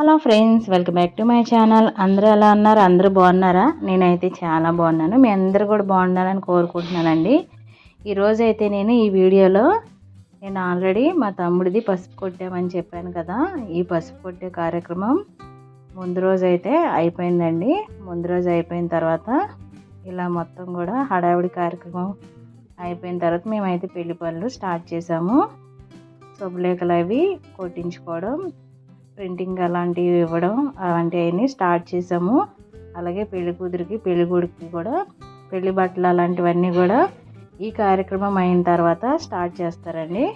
Hello friends welcome back to my channel. అందరూ ఎలా ఉన్నారు? అందరూ బాగున్నారా? నేనైతే చాలా బాగున్నాను. మీ అందరూ కూడా బాగుండాలని కోరుకుంటున్నానండి. ఈరోజు అయితే నేను ఈ వీడియోలో నేను ఆల్రెడీ మా తమ్ముడిది పసుపు కొట్టామని చెప్పాను కదా. ఈ పసుపు కొట్టే కార్యక్రమం ముందు రోజు అయితే అయిపోయిందండి. ముందు రోజు అయిపోయిన తర్వాత ఇలా మొత్తం కూడా హడావిడి కార్యక్రమం అయిపోయిన తర్వాత మేమైతే పెళ్ళి పనులు స్టార్ట్ చేసాము. శుభలేఖలు అవి కొట్టించుకోవడం ప్రింటింగ్ అలాంటివి ఇవ్వడం అలాంటివన్నీ స్టార్ట్ చేసాము. అలాగే పెళ్ళి కూతురికి పెళ్ళి కొడుకుకి కూడా పెళ్ళి బట్టలు అలాంటివన్నీ కూడా ఈ కార్యక్రమం అయిన తర్వాత స్టార్ట్ చేస్తారండి.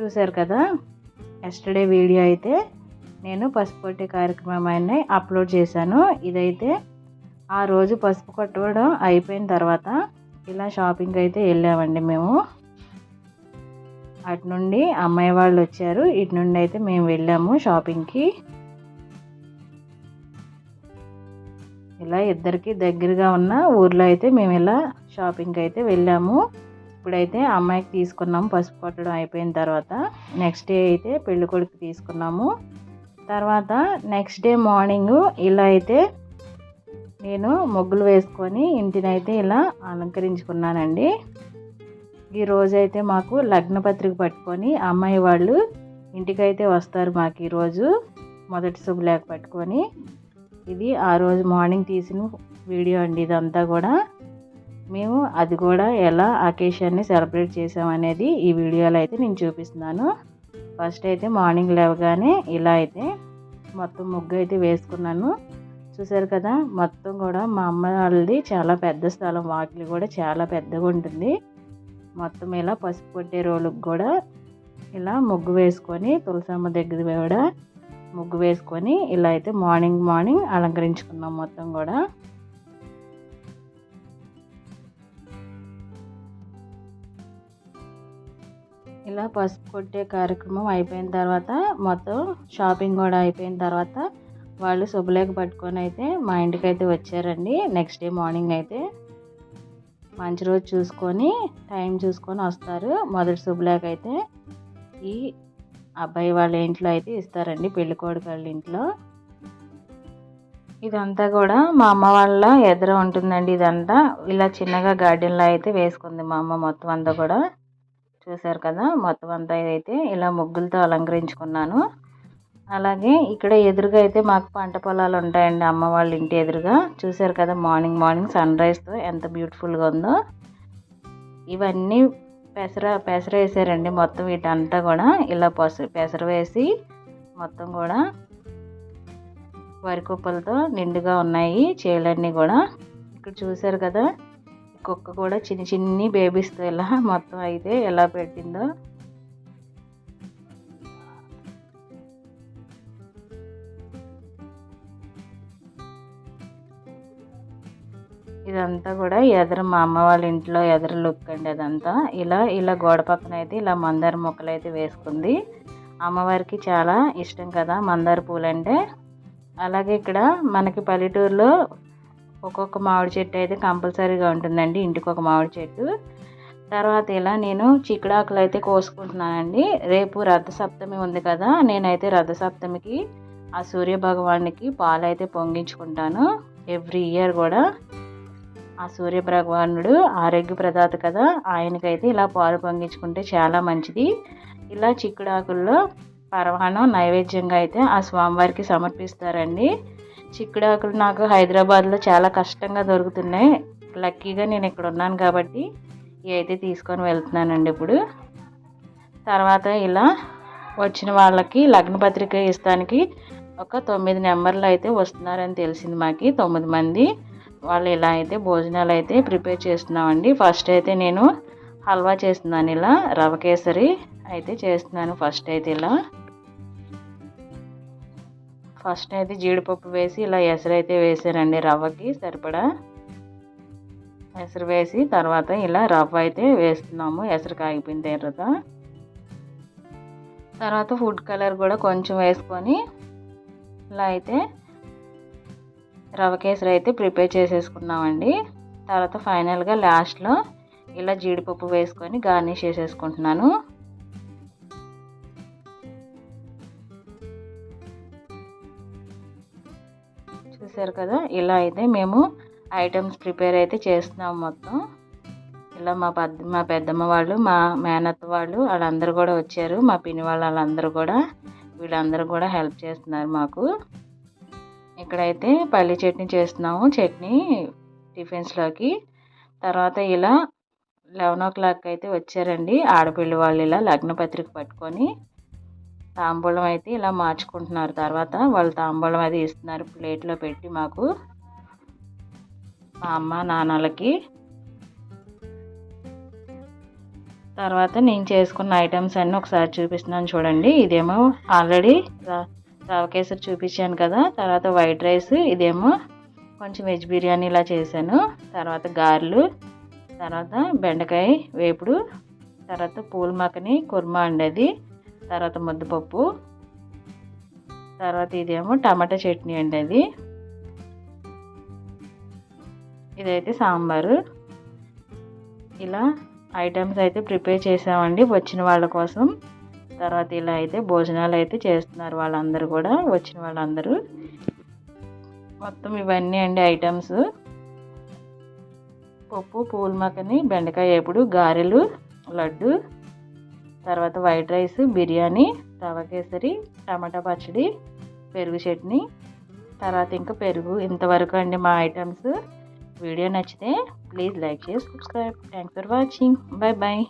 చూశారు కదా ఎస్టర్డే వీడియో అయితే నేను పసుపు కొట్టే కార్యక్రమం అయినా అప్లోడ్ చేశాను. ఇదైతే ఆ రోజు పసుపు కొట్టడం అయిపోయిన తర్వాత ఇలా షాపింగ్ అయితే వెళ్ళామండి మేము. అటు నుండి అమ్మాయి వాళ్ళు వచ్చారు. ఇటు నుండి అయితే మేము వెళ్ళాము షాపింగ్కి. ఇలా ఇద్దరికి దగ్గరగా ఉన్న ఊర్లో అయితే మేము ఇలా షాపింగ్కి అయితే వెళ్ళాము. ఇప్పుడైతే అమ్మాయికి తీసుకున్నాము పసుపు కొట్టడం అయిపోయిన తర్వాత నెక్స్ట్ డే అయితే పెళ్ళి కొడుకు తీసుకున్నాము. తర్వాత నెక్స్ట్ డే మార్నింగ్ ఇలా అయితే నేను ముగ్గులు వేసుకొని ఇంటినైతే ఇలా అలంకరించుకున్నానండి. ఈ రోజైతే మాకు లగ్న పత్రిక పట్టుకొని అమ్మాయి వాళ్ళు ఇంటికైతే వస్తారు మాకు ఈరోజు మొదటి శుభలేఖ పట్టుకొని. ఇది ఆ రోజు మార్నింగ్ తీసిన వీడియో అండి ఇదంతా కూడా. మేము అది కూడా ఎలా అకేషన్ని సెలబ్రేట్ చేసామనేది ఈ వీడియోలో అయితే నేను చూపిస్తున్నాను. ఫస్ట్ అయితే మార్నింగ్ లేవగానే ఇలా అయితే మొత్తం ముగ్గు అయితే వేసుకున్నాను. చూసారు కదా మొత్తం కూడా మా అమ్మ వాళ్ళది చాలా పెద్ద స్థలం వాకిలి కూడా చాలా పెద్దగా ఉంటుంది. మొత్తం ఇలా పసుపు కొట్టే రోలుకి కూడా ఇలా ముగ్గు వేసుకొని తులసమ్మ దగ్గర కూడా ముగ్గు వేసుకొని ఇలా అయితే మార్నింగ్ మార్నింగ్ అలంకరించుకున్నాం మొత్తం కూడా. ఇలా పసుపు కొట్టే కార్యక్రమం అయిపోయిన తర్వాత మొత్తం షాపింగ్ కూడా అయిపోయిన తర్వాత వాళ్ళు శుభలేఖ పట్టుకొని అయితే మా ఇంటికి అయితే వచ్చారండి. నెక్స్ట్ డే మార్నింగ్ అయితే మంచి రోజు చూసుకొని టైం చూసుకొని వస్తారు. మొదటి శుభలేఖ అయితే ఈ అబ్బాయి వాళ్ళ ఇంట్లో అయితే ఇస్తారండి పెళ్ళికోడికి వాళ్ళ ఇంట్లో. ఇదంతా కూడా మా అమ్మ వాళ్ళ ఎదుర ఉంటుందండి ఇదంతా. ఇలా చిన్నగా గార్డెన్లో అయితే వేసుకుంది మా అమ్మ మొత్తం అంతా కూడా. చూసారు కదా? మొత్తం అంతా అయితే ఇలా ముగ్గులతో అలంకరించుకున్నాను. అలాగే ఇక్కడ ఎదురుగా అయితే మాకు పంట పొలాలు ఉంటాయండి. అమ్మ వాళ్ళ ఇంటి ఎదురుగా. చూసారు కదా మార్నింగ్ మార్నింగ్ సన్ రైజ్తో ఎంత బ్యూటిఫుల్గా ఉందో. ఇవన్నీ పెసర పెసర వేసారండి మొత్తం వీటంతా కూడా. ఇలా పసు పెసర వేసి మొత్తం కూడా వరి కుప్పలతో నిండుగా ఉన్నాయి చేలన్నీ కూడా. ఇక్కడ చూసారు కదా కుక్క కూడా చిన్ని చిన్ని బేబీస్తో ఇలా మొత్తం అయితే ఎలా పెట్టిందో. ఇదంతా కూడా ఎదర మా అమ్మ వాళ్ళ ఇంట్లో ఎదర లుక్ అండి అదంతా. ఇలా ఇలా గోడ పక్కన అయితే ఇలా మందార మొక్కలు అయితే వేసుకుంది. అమ్మవారికి చాలా ఇష్టం కదా మందార పూలు అంటే అలాగే ఇక్కడ మనకి పల్లెటూరులో ఒక్కొక్క మామిడి చెట్టు అయితే కంపల్సరీగా ఉంటుందండి ఇంటికి ఒక మామిడి చెట్టు. తర్వాత ఇలా నేను చిక్కుడాకులు అయితే కోసుకుంటున్నానండి. రేపు రథసప్తమి ఉంది కదా నేనైతే రథసప్తమికి ఆ సూర్య భగవానికి పాలు అయితే పొంగించుకుంటాను. ఎవ్రీ ఇయర్ కూడా. ఆ సూర్య భగవానుడు ఆరోగ్య ప్రదాత కదా ఆయనకైతే ఇలా పాలు పొంగించుకుంటే చాలా మంచిది. ఇలా చిక్కుడాకుల్లో పరమాణం నైవేద్యంగా అయితే ఆ స్వామివారికి సమర్పిస్తారండి. చిక్కుడాకులు నాకు హైదరాబాద్లో చాలా కష్టంగా దొరుకుతున్నాయి. లక్కీగా నేను ఇక్కడ ఉన్నాను కాబట్టి ఇవి అయితే తీసుకొని వెళ్తున్నానండి ఇప్పుడు. తర్వాత ఇలా వచ్చిన వాళ్ళకి లగ్న పత్రిక ఇస్తానికి ఒక తొమ్మిది నెంబర్లు అయితే వస్తున్నారని తెలిసింది మాకు తొమ్మిది మంది. వాళ్ళు ఇలా అయితే భోజనాలు అయితే ప్రిపేర్ చేస్తున్నామండి. ఫస్ట్ అయితే నేను హల్వా చేస్తున్నాను ఇలా రవ కేసరి అయితే చేస్తున్నాను ఫస్ట్ అయితే ఇలా. ఫస్ట్ అయితే జీడిపప్పు వేసి ఇలా ఎసరు అయితే వేసానండి రవ్వకి సరిపడా. ఎసరు వేసి తర్వాత ఇలా రవ్వ అయితే వేస్తున్నాము ఎసరు కాగిపోయిన తర్వాత. తర్వాత ఫుడ్ కలర్ కూడా కొంచెం వేసుకొని ఇలా అయితే రవ కేసరి అయితే ప్రిపేర్ చేసేసుకున్నామండి. తర్వాత ఫైనల్గా లాస్ట్లో ఇలా జీడిపప్పు వేసుకొని గార్నిష్ చేసేసుకుంటున్నాను. చూసారు కదా ఇలా అయితే మేము ఐటమ్స్ ప్రిపేర్ అయితే చేస్తున్నాం మొత్తం. ఇలా మా పెద్ద మా పెద్దమ్మ వాళ్ళు మా మేనత్త వాళ్ళు వాళ్ళందరూ కూడా వచ్చారు. మా పిన్ని వాళ్ళు వాళ్ళందరూ కూడా వీళ్ళందరూ కూడా హెల్ప్ చేస్తున్నారు మాకు. ఇక్కడైతే పల్లి చట్నీ చేస్తున్నాము. చట్నీ టిఫిన్స్లోకి. తర్వాత ఇలా లెవెన్ ఓ క్లాక్ అయితే వచ్చారండి. ఆడపిల్ల వాళ్ళు ఇలా లగ్న పత్రిక పట్టుకొని తాంబూలం అయితే ఇలా మార్చుకుంటున్నారు. తర్వాత వాళ్ళు తాంబూలం అది ఇస్తున్నారు ప్లేట్లో పెట్టి మాకు. మా అమ్మ నాన్నలకి. తర్వాత నేను చేసుకున్న ఐటమ్స్ అన్నీ ఒకసారి చూపిస్తున్నాను చూడండి. ఇదేమో ఆల్రెడీ రవ కేసరి చూపించాను కదా తర్వాత వైట్ రైస్ ఇదేమో కొంచెం వెజ్ బిర్యానీ ఇలా చేశాను. తర్వాత గారెలు తర్వాత బెండకాయ వేపుడు తర్వాత పూల మక్కని కుర్మా అండి తర్వాత ముద్దపప్పు తర్వాత ఇదేమో టమాటా చట్నీ అండి అది ఇదైతే సాంబారు. ఇలా ఐటమ్స్ అయితే ప్రిపేర్ చేసామండి వచ్చిన వాళ్ళ కోసం. తర్వాత ఇలా అయితే భోజనాలు అయితే చేస్తున్నారు వాళ్ళందరూ కూడా వచ్చిన వాళ్ళందరూ. మొత్తం ఇవన్నీ అండి ఐటమ్స్. పప్పు పూల మకని బెండకాయ వేపుడు గారెలు లడ్డు తర్వాత వైట్ రైస్ బిర్యానీ రవ కేసరి టమాటా పచ్చడి పెరుగు చట్నీ తర్వాత ఇంకా పెరుగు. ఇంతవరకు అండి మా ఐటమ్స్. వీడియో నచ్చితే ప్లీజ్ లైక్ చేసి subscribe. Thanks for watching. Bye bye